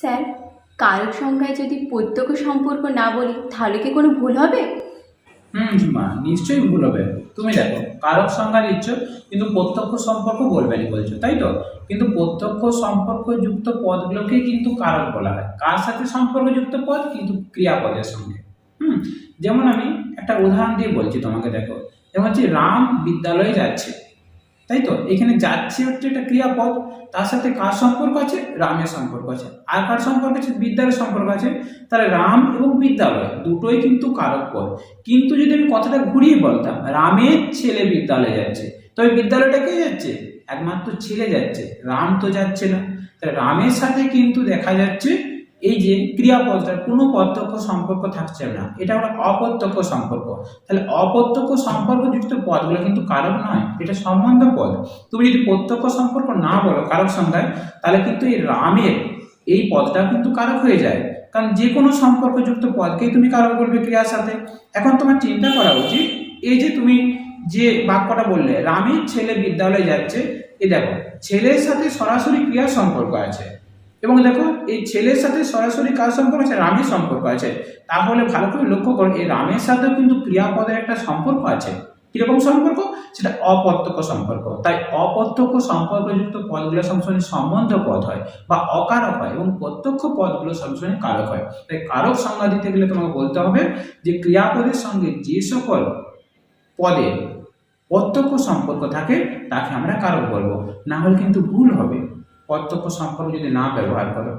Sir, কারক সংখ্যায় যদি প্রত্যক্ষ সম্পর্ক না বলি, তাহলে কি কোনো ভুল হবে? হুম, মা, নিশ্চয়ই ভুল হবে। তুমি দেখো, কারক সংখ্যা দিচ্ছ কিন্তু প্রত্যক্ষ সম্পর্ক বলবে না বলছো, তাই তো? কিন্তু প্রত্যক্ষ সম্পর্কযুক্ত পদগুলোকে কিন্তু কারক বলা হয়। কার সাথে সম্পর্কযুক্ত পদ? কিন্তু ক্রিয়াপদের সঙ্গে। হুম, যেমন আমি একটা উদাহরণ দিয়ে বলছি তোমাকে, দেখো। যেমন হচ্ছে রাম বিদ্যালয়ে যাচ্ছে। তাই তো? এখানে যাচ্ছে হচ্ছে একটা ক্রিয়াপদ, তার সাথে কার সম্পর্ক আছে? রামের সম্পর্ক আছে। আর কার সম্পর্ক আছে? বিদ্যালয়ের সম্পর্ক আছে। তাহলে রাম এবং বিদ্যালয় দুটোই কিন্তু কারক পদ। কিন্তু যদি আমি কথাটা ঘুরিয়ে বলতাম, রামের ছেলে বিদ্যালয়ে যাচ্ছে তবে বিদ্যালয়টা কে যাচ্ছে? একমাত্র ছেলে যাচ্ছে। রাম তো যাচ্ছে না। তাহলে রামের সাথে কিন্তু দেখা যাচ্ছে এই যে ক্রিয়াপদটার কোনো প্রত্যক্ষ সম্পর্ক থাকছে না, এটা হলো অপ্রত্যক্ষ সম্পর্ক। তাহলে অপ্রত্যক্ষ সম্পর্কযুক্ত পদগুলো কিন্তু কারক নয়, এটা সম্বন্ধ পদ। তুমি যদি প্রত্যক্ষ সম্পর্ক না বলো কারক সংখ্যায় তাহলে কিন্তু এই রামের এই পদটা কিন্তু কারক হয়ে যায়। কারণ যে কোনো সম্পর্কযুক্ত পদকেই তুমি কারক বলবে ক্রিয়ার সাথে। এখন তোমার চিন্তা করা উচিত, এই যে তুমি যে বাক্যটা বললে, রামের ছেলে বিদ্যালয়ে যাচ্ছে, এ দেখো, ছেলের সাথে সরাসরি ক্রিয়ার সম্পর্ক আছে। এবং দেখো, এই ছেলের সাথে সরাসরি কার সম্পর্ক আছে? রামের সম্পর্ক আছে। তাহলে ভালো করে লক্ষ্য করো, এই রামের সাথেও কিন্তু ক্রিয়াপদের একটা সম্পর্ক আছে। কীরকম সম্পর্ক? সেটা অপ্রত্যক্ষ সম্পর্ক। তাই অপ্রত্যক্ষ সম্পর্কযুক্ত পদগুলো সবসময় সম্বন্ধ পদ হয় বা অকারক হয় এবং প্রত্যক্ষ পদগুলো সবসময় কারক হয়। তাই কারক সংজ্ঞা দিতে গেলে তোমাকে বলতে হবে যে ক্রিয়াপদের সঙ্গে যে সকল পদের প্রত্যক্ষ সম্পর্ক থাকে, তাকে আমরা কারক বলব। না হলে কিন্তু ভুল হবে। প্রত্যক্ষ সম্পর্ক যদি না ব্যবহার করো